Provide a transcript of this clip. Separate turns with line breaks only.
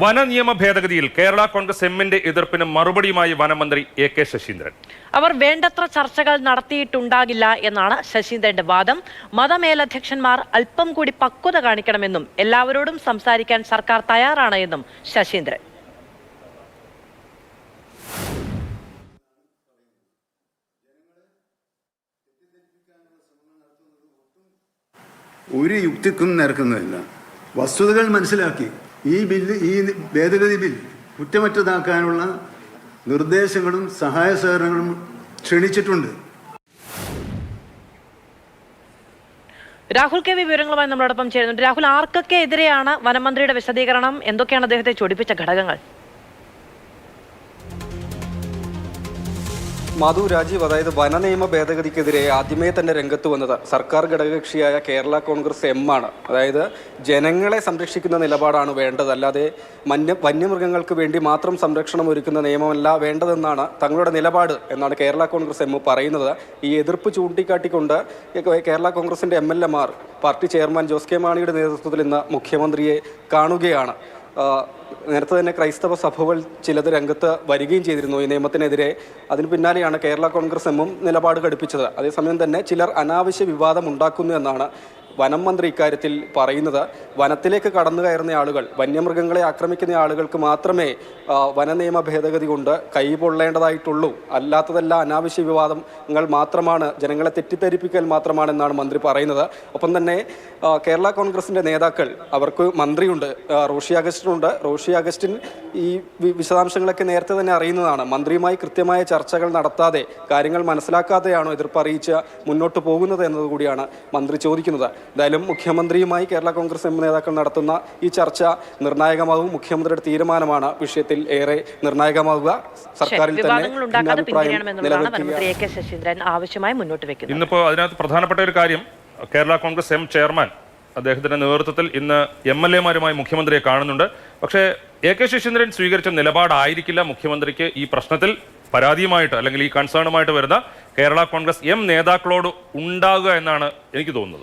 വനനിയമ ഭേദഗതിയിൽ കേരള കോൺഗ്രസ് എമ്മിന്റെ എതിർപ്പിന് മറുപടിയുമായി വനമന്ത്രി എ കെ ശശീന്ദ്രൻ.
അവർ വേണ്ടത്ര ചർച്ചകൾ നടത്തിയിട്ടുണ്ടാകില്ല എന്നാണ് ശശീന്ദ്രന്റെ വാദം. മതമേലധ്യക്ഷന്മാർ അല്പം കൂടി പക്വത കാണിക്കണമെന്നും എല്ലാവരോടും സംസാരിക്കാൻ സർക്കാർ തയ്യാറാണ് എന്നും ശശീന്ദ്രൻ.
ഒരു യുക്തിക്കും നിരക്കുന്നതല്ല വസ്തുതകൾ മനസ്സിലാക്കി. ഈ ബില്ല് ഈ ഭേദഗതി ബിൽ കുറ്റമറ്റതാക്കാനുള്ള നിർദ്ദേശങ്ങളും സഹായ സഹകരണങ്ങളും ക്ഷണിച്ചിട്ടുണ്ട്.
രാഹുൽ കെ വി വിവരങ്ങളുമായി നമ്മളോടൊപ്പം ചേരുന്നുണ്ട്. രാഹുൽ ആർക്കൊക്കെ എതിരെയാണ് വനമന്ത്രിയുടെ വിശദീകരണം? എന്തൊക്കെയാണ് അദ്ദേഹത്തെ ചൊടിപ്പിച്ച ഘടകങ്ങൾ?
മധു രാജീവ് അതായത് വന നിയമ ഭേദഗതിക്കെതിരെ ആദ്യമേ തന്നെ രംഗത്ത് വന്നത് സർക്കാർ ഘടകകക്ഷിയായ കേരള കോൺഗ്രസ് എം ആണ്. അതായത് ജനങ്ങളെ സംരക്ഷിക്കുന്ന നിലപാടാണ് വേണ്ടത്. അല്ലാതെ മന്യ വന്യമൃഗങ്ങൾക്ക് വേണ്ടി മാത്രം സംരക്ഷണം ഒരുക്കുന്ന നിയമമല്ല വേണ്ടതെന്നാണ് തങ്ങളുടെ നിലപാട് എന്നാണ് കേരള കോൺഗ്രസ് എം പറയുന്നത്. ഈ എതിർപ്പ് ചൂണ്ടിക്കാട്ടിക്കൊണ്ട് കേരള കോൺഗ്രസിന്റെ എം എൽ എമാർ പാർട്ടി ചെയർമാൻ ജോസ് കെ മാണിയുടെ നേതൃത്വത്തിൽ ഇന്ന് മുഖ്യമന്ത്രിയെ കാണുകയാണ്. നേരത്തെ തന്നെ ക്രൈസ്തവ സഭകൾ ചിലത് രംഗത്ത് വരികയും ചെയ്തിരുന്നു. ഈ നിയമത്തിനെതിരെ അതിന് പിന്നാലെയാണ് കേരള കോൺഗ്രസ് എമ്മും നിലപാട് ഘടിപ്പിച്ചത്. അതേസമയം തന്നെ ചിലർ അനാവശ്യ വിവാദം ഉണ്ടാക്കുന്നു എന്നാണ് വനം മന്ത്രി ഇക്കാര്യത്തിൽ പറയുന്നത് വനത്തിലേക്ക് കടന്നു കയറുന്ന ആളുകൾ വന്യമൃഗങ്ങളെ ആക്രമിക്കുന്ന ആളുകൾക്ക് മാത്രമേ വന നിയമ ഭേദഗതി കൊണ്ട് കൈപൊള്ളേണ്ടതായിട്ടുള്ളൂ അല്ലാത്തതല്ല അനാവശ്യ വിവാദങ്ങൾ മാത്രമാണ് ജനങ്ങളെ തെറ്റിദ്ധരിപ്പിക്കൽ മാത്രമാണെന്നാണ് മന്ത്രി പറയുന്നത്. ഒപ്പം തന്നെ കേരള കോൺഗ്രസിന്റെ നേതാക്കൾ അവർക്ക് മന്ത്രിയുണ്ട് റോഷി അഗസ്റ്റിനുണ്ട്. റോഷി അഗസ്റ്റിൻ ഈ വിശദാംശങ്ങളൊക്കെ നേരത്തെ തന്നെ അറിയുന്നതാണ്. മന്ത്രിയുമായി കൃത്യമായ ചർച്ചകൾ നടത്താതെ കാര്യങ്ങൾ മനസ്സിലാക്കാതെയാണോ എതിർപ്പ് അറിയിച്ച് മുന്നോട്ട് പോകുന്നത് എന്നതുകൂടിയാണ് മന്ത്രി ചോദിക്കുന്നത്. എന്തായാലും മുഖ്യമന്ത്രിയുമായി കേരള കോൺഗ്രസ് എം നേതാക്കൾ നടത്തുന്ന ഈ ചർച്ച നിർണായകമാകും. മുഖ്യമന്ത്രിയുടെ തീരുമാനമാണ് വിഷയത്തിൽ ഏറെ നിർണായകമാവുക. സർക്കാരിൽ തന്നെ
ആവശ്യമായി മുന്നോട്ട് വെക്കുന്നത്.
ഇന്നിപ്പോ അതിനകത്ത് പ്രധാനപ്പെട്ട ഒരു കാര്യം കേരള കോൺഗ്രസ് എം ചെയർമാൻ അദ്ദേഹത്തിന്റെ നേതൃത്വത്തിൽ ഇന്ന് എം എൽ എമാരുമായി മുഖ്യമന്ത്രിയെ കാണുന്നുണ്ട്. പക്ഷേ എ കെ ശശീന്ദ്രൻ സ്വീകരിച്ച നിലപാടായിരിക്കില്ല മുഖ്യമന്ത്രിക്ക് ഈ പ്രശ്നത്തിൽ പരാതിയുമായിട്ട് അല്ലെങ്കിൽ ഈ കൺസേണുമായിട്ട് വരുന്ന കേരള കോൺഗ്രസ് എം നേതാക്കളോട് ഉണ്ടാകുക എന്നാണ് എനിക്ക് തോന്നുന്നത്.